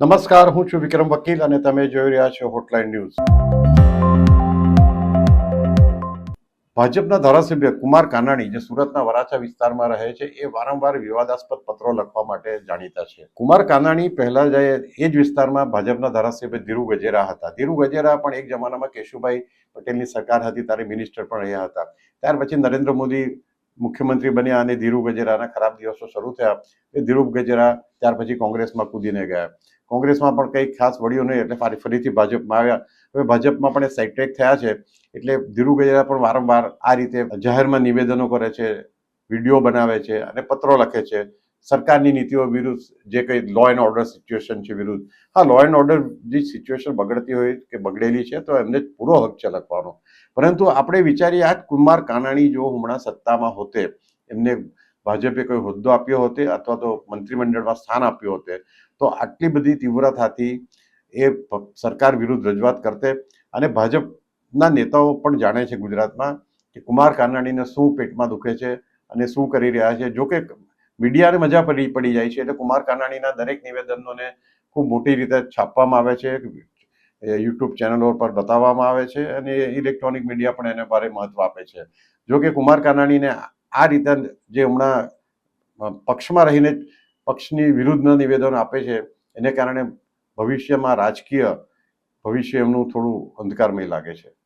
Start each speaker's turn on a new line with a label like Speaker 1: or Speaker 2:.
Speaker 1: નમસ્કાર, હું છું વિક્રમ વકીલ અને તમે જોઈ રહ્યા છો હોટલાઇન ન્યૂઝ ભાજપના ધારાસભ્ય કુમાર કાનાણી જે સુરતના વરાછા વિસ્તારમાં રહે છે, એ વારંવાર વિવાદાસ્પદ પત્રો લખવા માટે જાણીતા છે. કુમાર કાનાણી પહેલા જે એ જ વિસ્તારમાં ભાજપના ધારાસભ્ય ધીરુ ગજેરા હતા. ધીરુ ગજેરા પણ એક જમાનામાં કેશુભાઈ પટેલની સરકાર હતી, ત્યારે મિનિસ્ટર પણ રહ્યા હતા. ત્યાર પછી નરેન્દ્ર મોદી મુખ્યમંત્રી બન્યા અને ધીરુ ગજેરાના ખરાબ દિવસો શરૂ થયા. એ ધીરુ ગજેરા ત્યાર પછી કોંગ્રેસમાં કૂદીને ગયા. કોંગ્રેસમાં પણ કંઈ ખાસ વળ્યું નહીં એટલે ફરી ફરીથી ભાજપમાં આવ્યા. હવે ભાજપમાં પણ એ સાઇટ્રેક થયા છે. એટલે ધીરુ ગજેરા પણ વારંવાર આ રીતે જાહેરમાં નિવેદનો કરે છે, વીડિયો બનાવે છે અને પત્રો લખે છે. સરકારની નીતિઓ વિરુદ્ધ જે કંઈ લો એન્ડ ઓર્ડર સિચ્યુએશન છે વિરુદ્ધ. હા લો એન્ડ ઓર્ડર જે સિચ્યુએશન બગડતી હોય કે બગડેલી છે, તો એમને પૂરો હક છે લખવાનો. પરંતુ આપણે વિચારીએ આ કુમાર કાનાણી જો હમણાં સત્તામાં હોતે, એમને ભાજપે કોઈ હોદ્દો આપ્યો હોતે અથવા તો મંત્રીમંડળમાં સ્થાન આપ્યું હોતે, તો આટલી બધી તીવ્રતાથી એ સરકાર વિરુદ્ધ રજૂઆત કરતે અને ભાજપના નેતાઓ પણ જાણે છે ગુજરાતમાં કે કુમાર કાનાણીને શું પેટમાં દુખે છે અને શું કરી રહ્યા છે. જો કે મીડિયાને મજા પડી પડી જાય છે. એટલે કુમાર કાનાણીના દરેક નિવેદનોને ખૂબ મોટી રીતે છાપવામાં આવે છે. યુટ્યુબ ચેનલો પર બતાવવામાં આવે છે અને ઇલેક્ટ્રોનિક મીડિયા પણ એને ભારે મહત્વ આપે છે. જો કે કુમાર કાનાણીને આ રીતે જે હમણાં પક્ષમાં રહીને પક્ષની વિરુદ્ધના નિવેદન આપે છે, એને કારણે ભવિષ્યમાં રાજકીય ભવિષ્ય એમનું થોડું અંધકારમય લાગે છે.